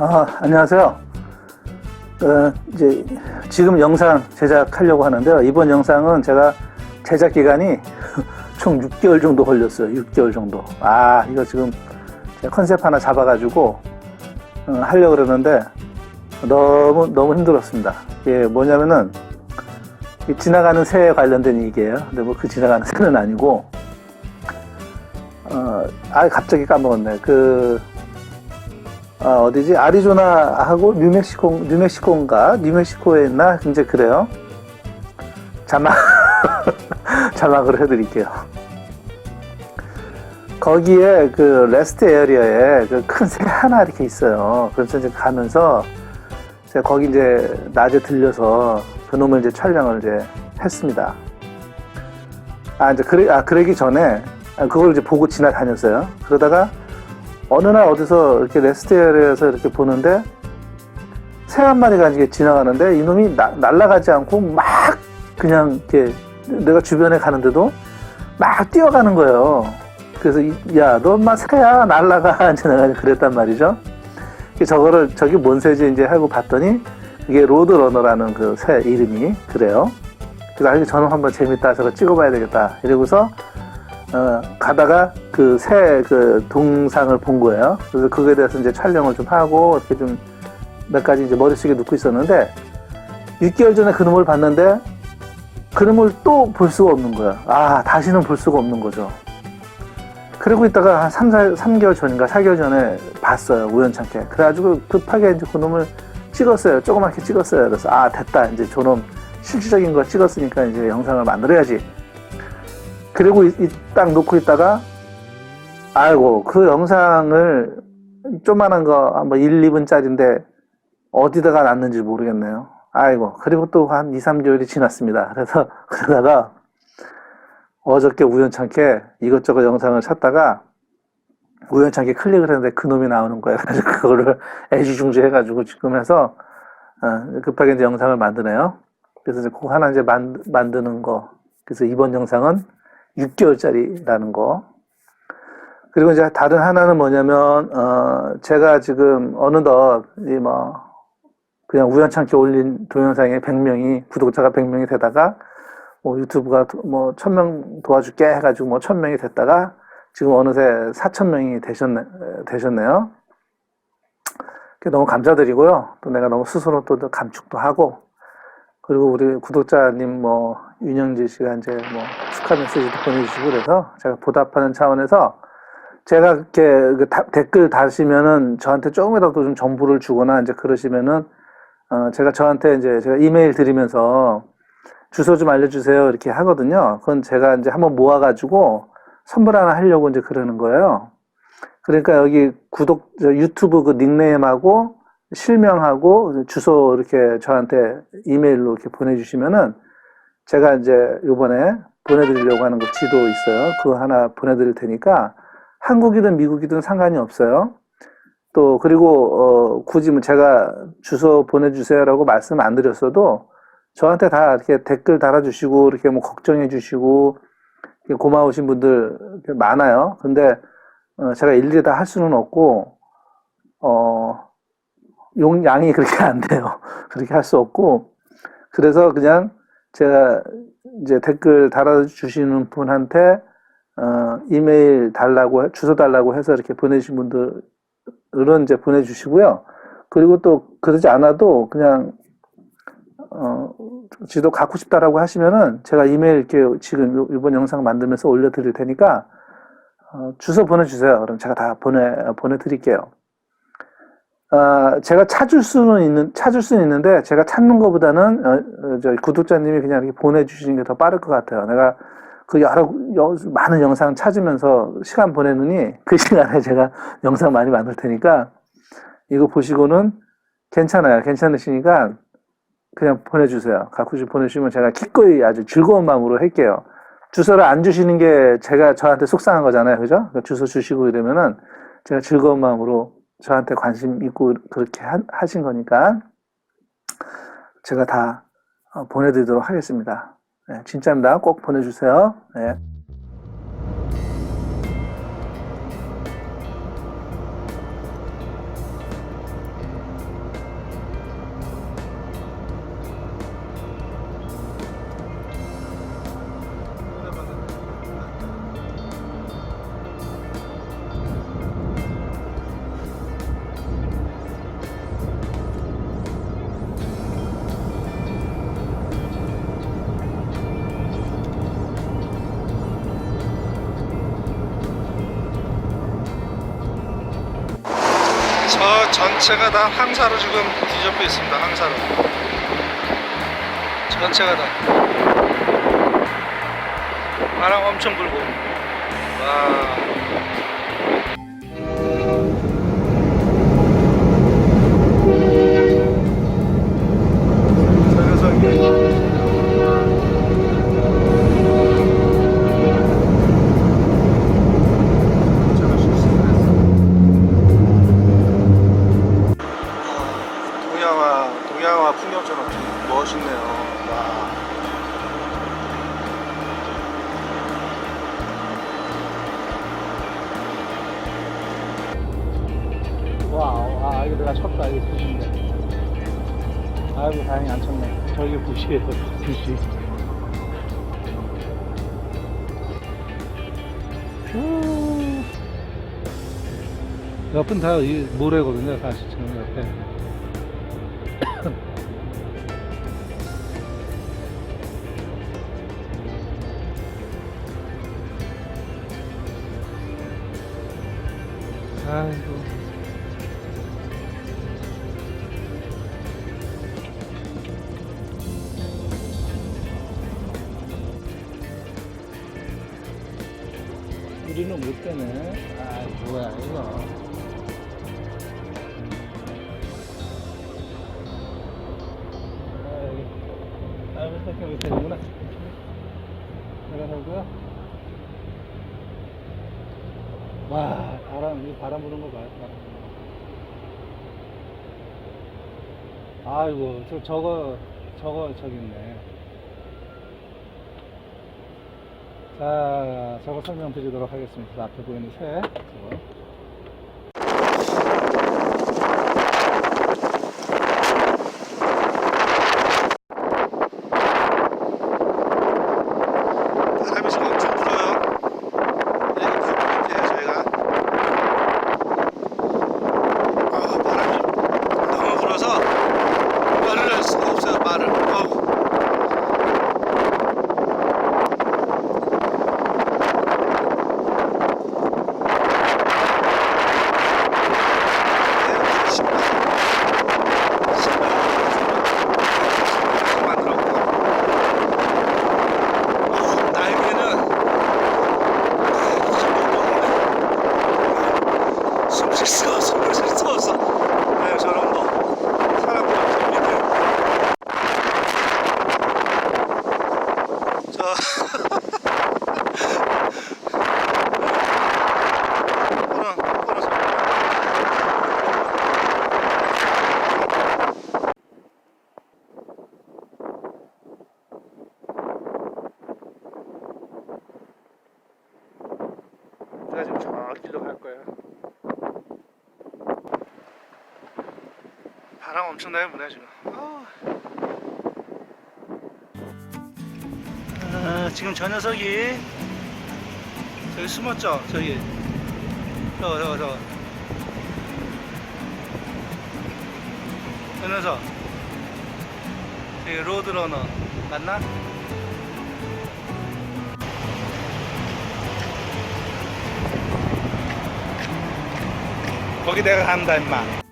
아, 안녕하세요. 어, 이제 지금 영상 제작하려고 하는데요. 이번 영상은 제가 제작 기간이 총 6개월 정도 걸렸어요. 6개월 정도. 아, 이거 지금 제가 컨셉 하나 잡아가지고 어, 하려고 그러는데 너무 너무 힘들었습니다. 이게 뭐냐면은 이 지나가는 새에 관련된 얘기예요. 근데 뭐 그 지나가는 새는 아니고 어, 아 갑자기 까먹었네. 그 아, 어디지? 아리조나하고 뉴멕시코, 뉴멕시코인가? 뉴멕시코에 있나? 이제 그래요. 자막, 자막으로 해드릴게요. 거기에 그 레스트 에어리어에 그 큰 새 하나 이렇게 있어요. 그래서 이제 가면서 제가 거기 이제 낮에 들려서 그놈을 이제 촬영을 이제 했습니다. 아, 이제 그래, 아, 그러기 전에 아, 그걸 이제 보고 지나다녔어요. 그러다가 어느 날 어디서 이렇게 레스트에어리어에서 이렇게 보는데 새 한 마리가 이렇게 지나가는데 이놈이 나, 날아가지 않고 막 그냥 이렇게 내가 주변에 가는데도 막 뛰어가는 거예요. 그래서 야, 너 엄마 새야 날아가 이제 내가 그랬단 말이죠. 저거를 저기 뭔 새지 이제 하고 봤더니 이게 로드러너라는 그 새 이름이 그래요. 그래서 저는 한번 재밌다. 저거 찍어봐야 되겠다. 이러고서 어, 가다가 그새그 동상을 본 거예요. 그래서 그거에 대해서 이제 촬영을 좀 하고 이렇게 좀 몇 가지 이제 머릿속에 넣고 있었는데 6개월 전에 그놈을 봤는데 그놈을 또 볼 수가 없는 거야. 아, 다시는 볼 수가 없는 거죠. 그러고 있다가 한 3, 4, 3개월 전인가 4개월 전에 봤어요. 우연찮게. 그래가지고 급하게 이제 그놈을 찍었어요. 조그맣게 찍었어요. 그래서 아, 됐다. 이제 저놈 실질적인 거 찍었으니까 이제 영상을 만들어야지. 그리고 이- 이 딱 놓고 있다가 아이고 그 영상을 조만한 거 한번 1, 2분짜리인데 어디다가 놨는지 모르겠네요. 아이고 그리고 또 한 2, 3개월이 지났습니다. 그래서 그러다가 어저께 우연찮게 이것저것 영상을 찾다가 우연찮게 클릭을 했는데 그놈이 나오는 거예요. 그래서 그거를 애지중지 해가지고 지금 해서 어, 급하게 이제 영상을 만드네요. 그래서 이제 그거 하나 이제 만, 만드는 거. 그래서 이번 영상은 6개월짜리라는 거. 그리고 이제 다른 하나는 뭐냐면, 어, 제가 지금 어느덧, 이 뭐, 그냥 우연찮게 올린 동영상에 100명이, 구독자가 100명이 되다가, 뭐 유튜브가 도- 뭐 1000명 도와줄게 해가지고 뭐 1000명이 됐다가, 지금 어느새 4000명이 되셨네, 되셨네요. 너무 감사드리고요. 또 내가 너무 스스로 또 감축도 하고, 그리고 우리 구독자님 뭐 윤영지 씨가 이제 뭐 축하 메시지도 보내주시고 그래서 제가 보답하는 차원에서 제가 이렇게 그 다- 댓글 다시면은 저한테 조금이라도 좀 정보를 주거나 이제 그러시면은 어 제가 저한테 이제 제가 이메일 드리면서 주소 좀 알려주세요 이렇게 하거든요. 그건 제가 이제 한번 모아가지고 선물 하나 하려고 이제 그러는 거예요. 그러니까 여기 구독 저 유튜브 그 닉네임하고 실명하고 주소 이렇게 저한테 이메일로 이렇게 보내주시면은 제가 이제 요번에 보내드리려고 하는 그 지도 있어요. 그거 하나 보내드릴 테니까 한국이든 미국이든 상관이 없어요. 또 그리고 어 굳이 뭐 제가 주소 보내주세요라고 말씀 안 드렸어도 저한테 다 이렇게 댓글 달아주시고 이렇게 뭐 걱정해 주시고 이렇게 고마우신 분들 많아요. 근데 어 제가 일일이 다 할 수는 없고 어 용량이 그렇게 안 돼요. 그렇게 할 수 없고 그래서 그냥 제가 이제 댓글 달아주시는 분한테 어, 이메일 달라고 해- 주소 달라고 해서 이렇게 보내주신 분들은 이제 보내주시고요. 그리고 또 그러지 않아도 그냥 어, 지도 갖고 싶다라고 하시면은 제가 이메일 이렇게 지금 요- 이번 영상 만들면서 올려드릴 테니까 어, 주소 보내주세요. 그럼 제가 다 보내 보내드릴게요. 아, 제가 찾을 수는 있는, 찾을 수는 있는데, 제가 찾는 것보다는, 어, 어, 저 구독자님이 그냥 이렇게 보내주시는 게 더 빠를 것 같아요. 내가 그 여러, 여- 많은 영상 찾으면서 시간 보내느니, 그 시간에 제가 영상 많이 만들 테니까, 이거 보시고는 괜찮아요. 괜찮으시니까, 그냥 보내주세요. 싶 보내주시면 제가 기꺼이 아주 즐거운 마음으로 할게요. 주소를 안 주시는 게 제가 저한테 속상한 거잖아요. 그죠? 그러니까 주소 주시고 이러면은 제가 즐거운 마음으로 저한테 관심 있고 그렇게 하, 하신 거니까 제가 다 어, 보내드리도록 하겠습니다. 네, 진짜입니다. 꼭 보내주세요. 네. 전체가 다 황사로 지금 뒤덮여 있습니다. 황사로. 전체가 다. 바람 엄청 불고. 와. 멋있네요. 와. 와우, 아, 이거 내가 쳤다. 이거 부시인데. 아이고, 다행히 안 쳤네. 저기 부시에요, 부시. 후. 옆은 다 이 모래거든요, 사실 지금 옆에. 아이고. 우리는 못 되네. 아, 뭐야, 이거. 아, 여기. 아, 이렇게 못 되는구나. 내려놓고요. 와, 바람, 이 바람 부는 거 봐요. 아이고, 저, 저거, 저거, 저기 있네. 자, 저거 설명 드리도록 하겠습니다. 저 앞에 보이는 새, 저거. 바람이 지금 엄청 불어요. 네, 그 포인트예요, 저희가. 아, 바람이 너무 불어서 말을 할수가 없어요, 말을. 어우. 네, 신발. 신발. 만들었고. 어, 날개는 숨쉴 수가 없어, 숨쉴 수 없어. 네, 저런 거. 사람들 재밌네요. 저. 그런, 그런 소리. 지금 저 길로 갈 거예요. 바람 엄청나요, 문에 지금. 아, 지금 저 녀석이 저기 숨었죠? 저기. 저거, 저거, 저거. 저 녀석. 저기 로드러너. 맞나? 거기 내가 간다 임마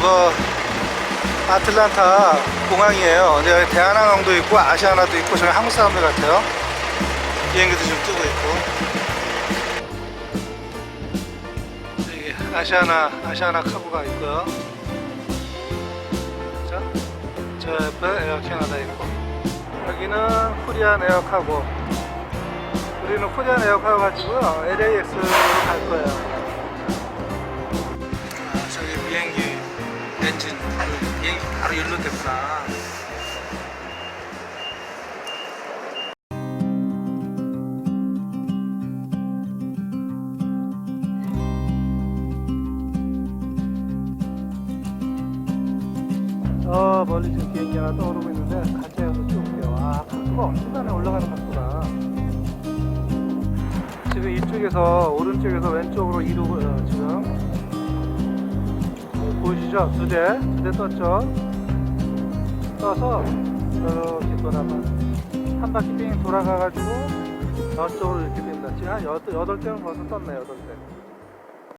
뭐 아틀란타 공항이에요. 대한항공도 있고 아시아나도 있고 저희 한국 사람들 같아요. 비행기도 지금 뜨고 있고. 여기 아시아나 아시아나 카고가 있고요. 자, 저 옆에 에어 캐나다 있고 여기는 코리안 에어 카고. 우리는 코리안 에어 카고 가지고요 LAX로 갈 거예요. 엔진 그 비행기 바로 연료됐구나. 저 멀리 지금 비행기 하나 떠오르고 있는데 가서 찍을게요. 아, 각도가 엄청나네 올라가는 각도가. 지금 이쪽에서 오른쪽에서 왼쪽으로 이루고 어, 지금 어, 보이시죠? 두 대, 두 대 떴죠? 떠서 이렇게 돌아가 한 바퀴 빙 돌아가가지고 저쪽으로 이렇게 됩니다. 지금 한 여덟, 여덟 대는 벌써 떴네 여덟 대.